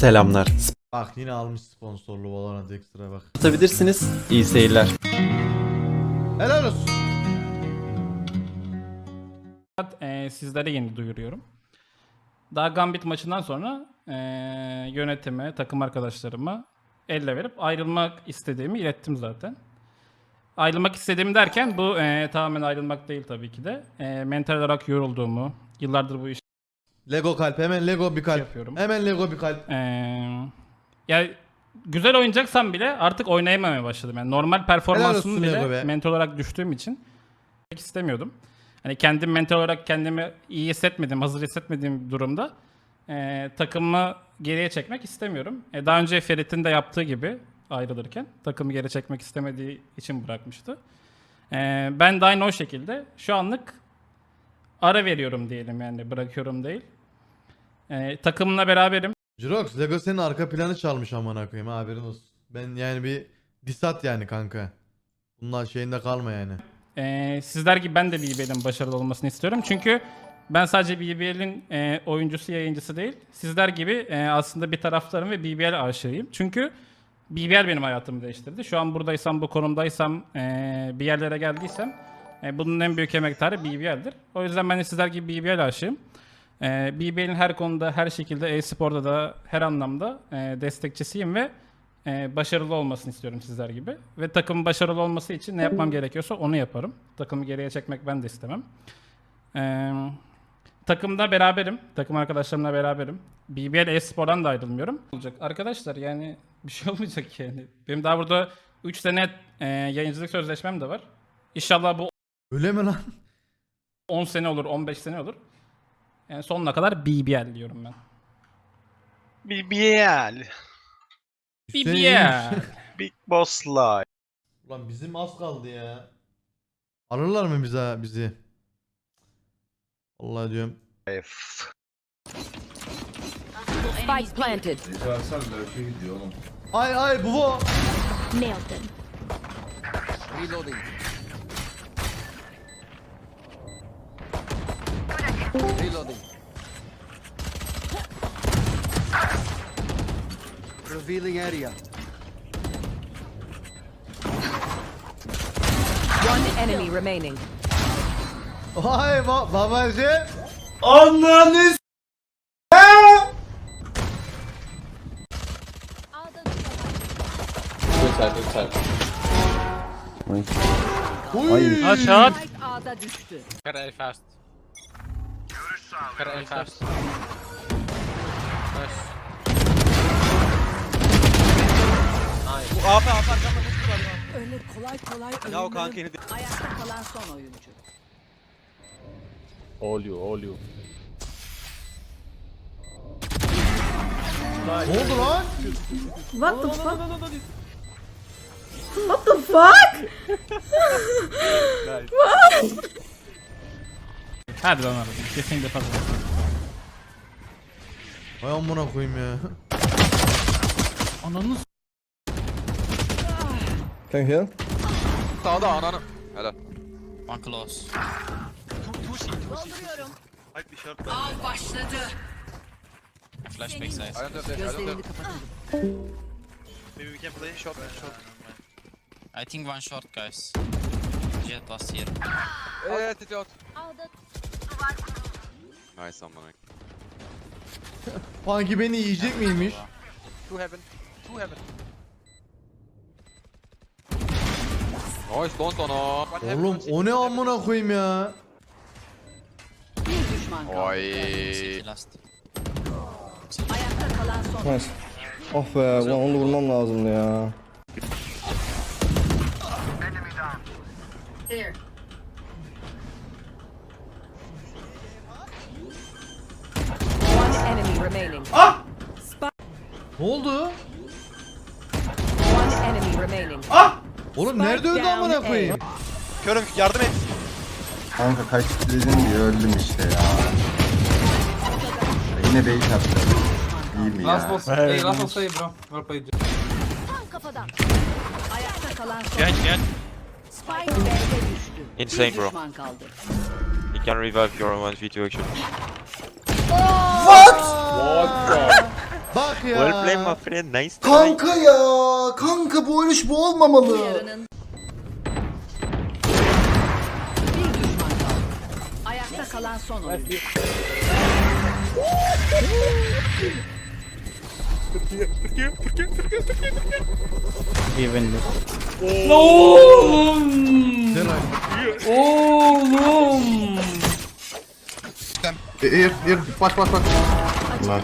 selamlar. Bak yine almış sponsorlu Valorant ekstra bak. Satabilirsiniz. İyi seyirler. Helal olsun. e, sizlere yeni duyuruyorum. Daha Gambit maçından sonra e, yönetime, takım arkadaşlarıma elle verip ayrılmak istediğimi ilettim zaten. Ayrılmak istediğim derken bu e, tamamen ayrılmak değil tabii ki de. E, mental olarak yorulduğumu, yıllardır bu işi Lego kalp hemen Lego bir kalp. yapıyorum. Hemen Lego bir kalp. E, ya güzel oynayacaksam bile artık oynayamamaya başladım. Yani normal performansımı olsun bile Lego be. mental olarak düştüğüm için pek istemiyordum. Hani kendim mental olarak kendimi iyi hissetmedim, hazır hissetmediğim durumda e, takımı geriye çekmek istemiyorum. E, daha önce Ferit'in de yaptığı gibi ayrılırken takımı geri çekmek istemediği için bırakmıştı. E, ben de aynı o şekilde şu anlık ara veriyorum diyelim yani bırakıyorum değil. E, takımla beraberim. Jirox Lego senin arka planı çalmış amına koyayım ha, haberin olsun. Ben yani bir disat yani kanka. Bunlar şeyinde kalma yani. Ee, sizler gibi ben de BBL'in başarılı olmasını istiyorum. Çünkü ben sadece BBL'in e, oyuncusu, yayıncısı değil, sizler gibi e, aslında bir taraftarım ve BBL aşığıyım. Çünkü BBL benim hayatımı değiştirdi. Şu an buradaysam, bu konumdaysam, e, bir yerlere geldiysem e, bunun en büyük emektarı BBL'dir. O yüzden ben de sizler gibi BBL aşığım. E, BBL'in her konuda, her şekilde, e-sporda da her anlamda e, destekçisiyim ve e, başarılı olmasını istiyorum sizler gibi. Ve takımın başarılı olması için ne yapmam gerekiyorsa onu yaparım. Takımı geriye çekmek ben de istemem. E, takımda beraberim. Takım arkadaşlarımla beraberim. BBL e-spordan da ayrılmıyorum. Olacak. Arkadaşlar yani bir şey olmayacak yani. Benim daha burada 3 sene e, yayıncılık sözleşmem de var. İnşallah bu Öyle mi lan? 10 sene olur, 15 sene olur. Yani sonuna kadar BBL diyorum ben. BBL. BBL. Big Boss Live. Ulan bizim az kaldı ya. Alırlar mı bize bizi? Allah diyorum. Spike planted. Ay ay bu. Nailed them. Revealing area. One enemy remaining. Ay ba babacı. Uy. Aşağı. Spike A'da düştü. Kara fast. Kara fast. Bu AP AP arkamda mutlu var ya. Öyle kolay kolay Ya o ölünmez. kanka yine de. Ayakta kalan son oyuncu. Ne oldu lan? What the fuck? What the fuck? Hadi lan abi. Kesinlikle fazla. Ay amına koyayım ya. Ananı Can you hear? Sağda ananı. Helal. One close. Av başladı. Flash don't have that. I don't Gözlerini have. kapatalım. Maybe we can play short man short. I think one short, guys. Jet last here. Evet idiot. Nice amına. Funky beni yiyecek miymiş? Two heaven. Two heaven. Nice don't ona. One heaven, Oğlum one city, o ne one heaven. amına koyayım ya? Bir düşman kaldı. Oy. City last. Ayakta kalan son Nice. Of be, ulan onu vurmam lazımdı ya. There. Remaining. Ne oldu? One enemy remaining. Oğlum nerede öldü down amına A. koyayım? Körüm yardım et. Kanka kaç dedim diye öldüm işte ya. Yine bait attı. İyi mi ya? Kafadan. Ayakta kalan son Gel gel. Spike B'de düştü. Insane Bir bro. düşman kaldı. You can revive your one video action. Bak Well played my ya. friend. Nice try. Kanka ya. Kanka bu ölüş bu olmamalı. Bir düşman kaldı. Ayakta kalan son oyuncu. Even Güzel oyun. Here, here, bak bak bak. Lan.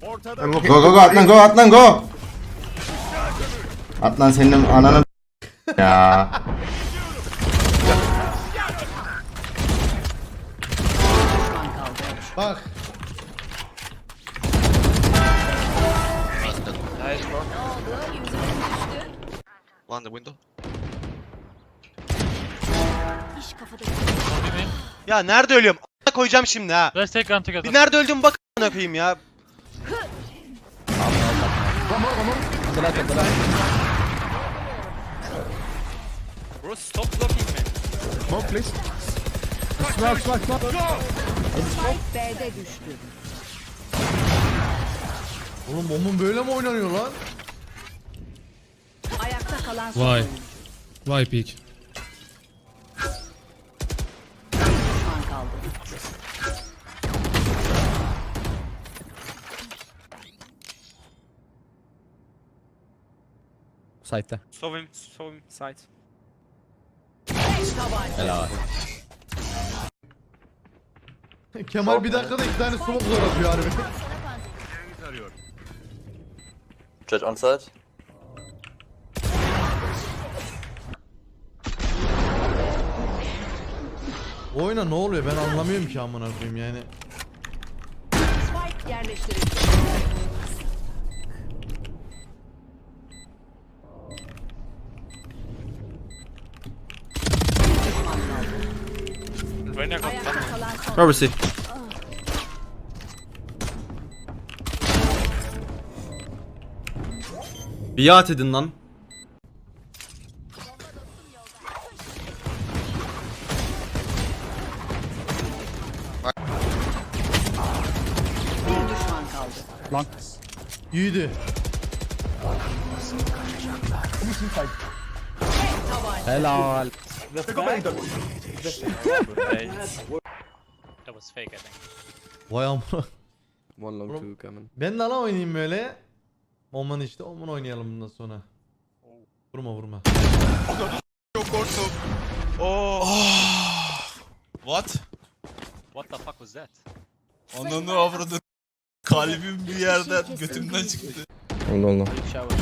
Go go go Atlan go Atlan go. Atlan senin ananı ya. Düşman kaldı. Bak. One the window. Ya nerede ölüyorum? A**a koyacağım şimdi ha. Take gun together. Bir nerede öldüm bak a**ına koyayım ya. Bro, stop blocking me. Spike B'de düştü. Oğlum mumun böyle mi oynanıyor lan? Ayakta kalan son Vay. oyuncu. Vay peak. Saw him, saw him, side. Kemal bir dakikada iki tane smoke zor atıyor harbi. Judge on side. Bu oyuna ne oluyor ben anlamıyorum ki amına koyayım yani. Spike yerleştirildi. Reyna got Ayakta kalan son Pharmacy. Biat edin lan. Kaldı. Yiğidi. Helal. That was fake, I think. Vay amına. One long two coming. Ben de lan oynayayım böyle. Oman işte Oman oynayalım bundan sonra. Vurma vurma. What? What the fuck was that? Ananı avradın. Kalbim bir yerden götümden çıktı. Hold on. Shower.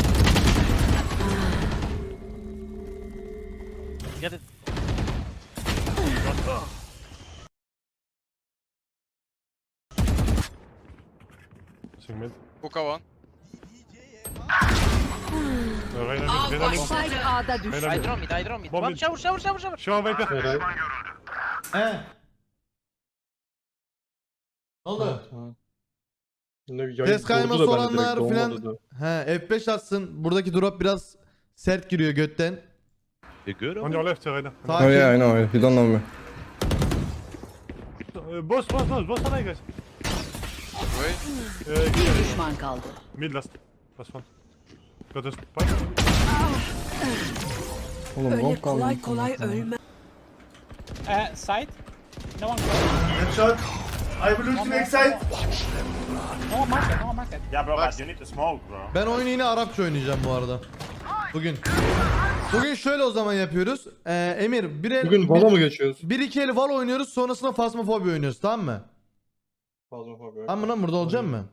Get it. Hookah one. Spike A'da düştü. I draw mid, I draw mid. One shower, shower, shower, shower. He. Ne oldu? Ses kayması olanlar filan. He F5 atsın. Buradaki drop biraz sert giriyor götten. Good? On your left, Reyna. Sakin. I know. You don't know me. Boss, boss, boss, boss on guys. Bir düşman kaldı. Mid last. Last one. Got a spike. Oğlum Öyle kolay kolay ölme. Uh, side. No one Headshot. I will ultimate side. No market, no market. Yeah bro, but you need to smoke bro. Ben oyunu yine Arapça oynayacağım bu arada. Bugün. Bugün şöyle o zaman yapıyoruz. Ee, Emir bir el, Bugün Valo mu geçiyoruz? Bir iki el Valo oynuyoruz sonrasında Phasmophobia oynuyoruz tamam mı? Tamam mı lan burada olacak mı?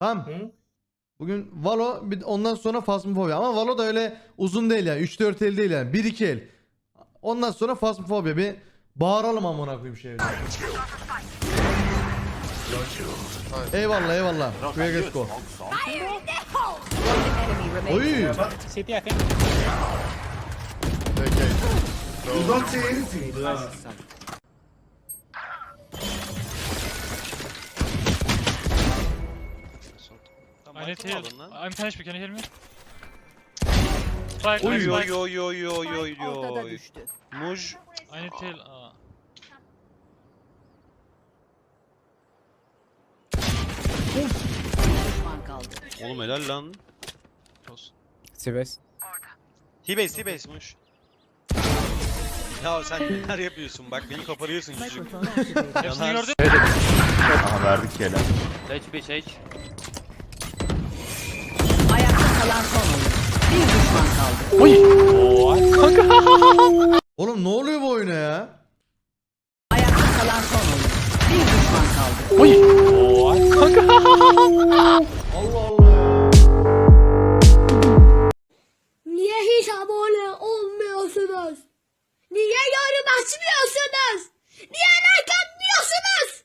Tamam. Bugün Valo bir, ondan sonra Phasmophobia ama Valo da öyle uzun değil yani 3-4 el değil yani 1-2 el. Ondan sonra Phasmophobia bir bağıralım amına koyayım şey. Eyvallah eyvallah. Şuraya geç go. Oy. City, I think. Peki. You don't see anything. I need heal. I'm finished, can you hear me? Oy oy oy oy oy oy oy. düştü. Muj I need heal. düşman kaldı. Oğlum helal lan. Sibes. T-base. Ya sen neler yapıyorsun bak beni koparıyorsun çocuk. Mikrofonu aktive. Hepsini gördün. Aha verdik yele. Ayakta kalan son oyun. Bir düşman kaldı. Oğlum ne oluyor bu oyuna ya? Ayakta kalan son oyun. Bir düşman kaldı. hiç abone olmuyorsunuz? Niye yorum açmıyorsunuz? Niye like atmıyorsunuz?